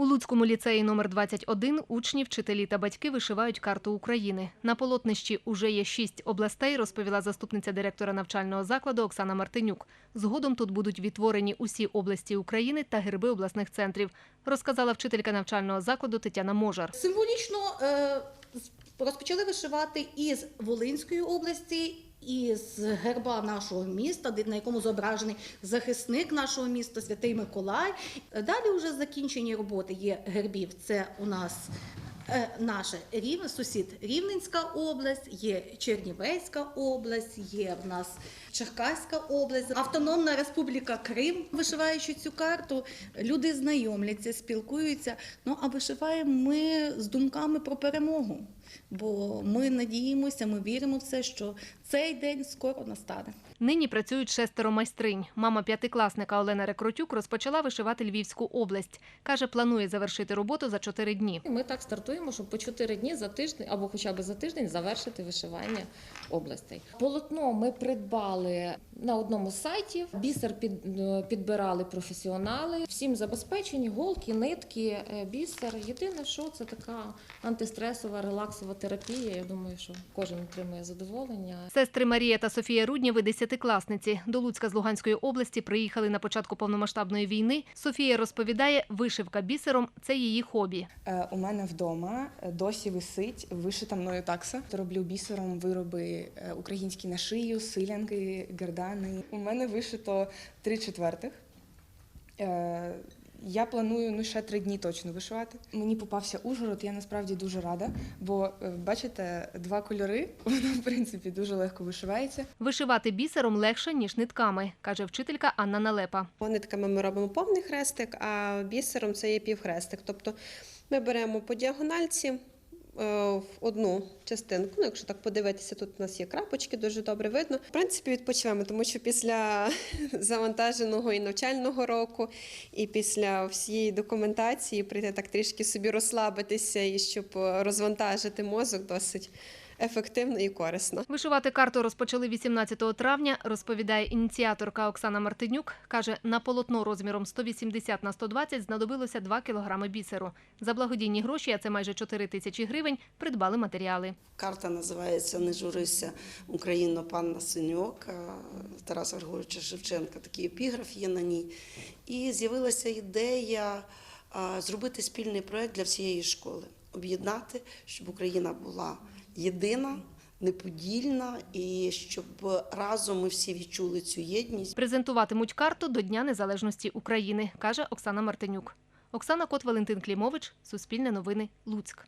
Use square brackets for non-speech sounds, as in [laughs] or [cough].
У Луцькому ліцеї номер 21 учні, вчителі та батьки вишивають карту України. На полотнищі уже є шість областей, розповіла заступниця директора навчального закладу Оксана Мартинюк. Згодом тут будуть відтворені усі області України та герби обласних центрів, розказала вчителька навчального закладу Тетяна Можар. Символічно е, розпочали вишивати із Волинської області. Із герба нашого міста, на якому зображений захисник нашого міста Святий Миколай. Далі вже закінчені роботи є гербів. Це у нас е, наша рів, сусід Рівненська область, є Чернівецька область, є в нас Черкаська область, Автономна Республіка Крим. Вишиваючи цю карту, люди знайомляться, спілкуються. Ну а вишиваємо ми з думками про перемогу. Бо ми надіємося, ми віримо в це, що цей день скоро настане. Нині працюють шестеро майстринь. Мама п'ятикласника Олена Рекрутюк розпочала вишивати Львівську область. Каже, планує завершити роботу за чотири дні. Ми так стартуємо, щоб по 4 дні за тиждень або хоча б за тиждень завершити вишивання областей. Полотно ми придбали на одному з сайтів. Бісер під, е, підбирали професіонали. Всім забезпечені голки, нитки, е, бісер. Єдине, що це така антистресова релаксова терапія. Я думаю, що кожен отримує задоволення. Сестри Марія та Софія Руднєви – десятикласниці. До Луцька з Луганської області приїхали на початку повномасштабної війни. Софія розповідає, вишивка бісером – це її хобі. Е, У мене вдома е, досі висить вишита мною такса. Роблю бісером вироби е, українські на шию, силянки, гердани. У мене вишито три четвертих. Е, Я планую ну ще три дні точно вишивати. Мені попався Ужгород. Я насправді дуже рада, бо бачите, два кольори [laughs] воно в принципі дуже легко вишивається. Вишивати бісером легше, ніж нитками, каже вчителька Анна Налепа. Нитками ми робимо повний хрестик, а бісером це є півхрестик. Тобто ми беремо по діагональці е, в одну частинку. Ну, якщо так подивитися, тут у нас є крапочки, дуже добре видно. В принципі, відпочиваємо, тому що після [laughs] завантаженого і навчального року, і після всієї документації прийти так трішки собі розслабитися і щоб розвантажити мозок досить ефективно і корисно. Вишивати карту розпочали 18 травня, розповідає ініціаторка Оксана Мартинюк. Каже, на полотно розміром 180 на 120 знадобилося 2 кілограми бісеру. За благодійні гроші, а це майже 4 тисячі гривень, придбали матеріали. Карта називається Не журися Україно, панна Синьок Тараса Григоровича Шевченка. Такий епіграф є на ній. І з'явилася ідея зробити спільний проект для всієї школи, об'єднати, щоб Україна була єдина, неподільна, і щоб разом ми всі відчули цю єдність. Презентуватимуть карту до Дня Незалежності України, каже Оксана Мартинюк. Оксана Кот, Валентин Клімович, Суспільне новини, Луцьк.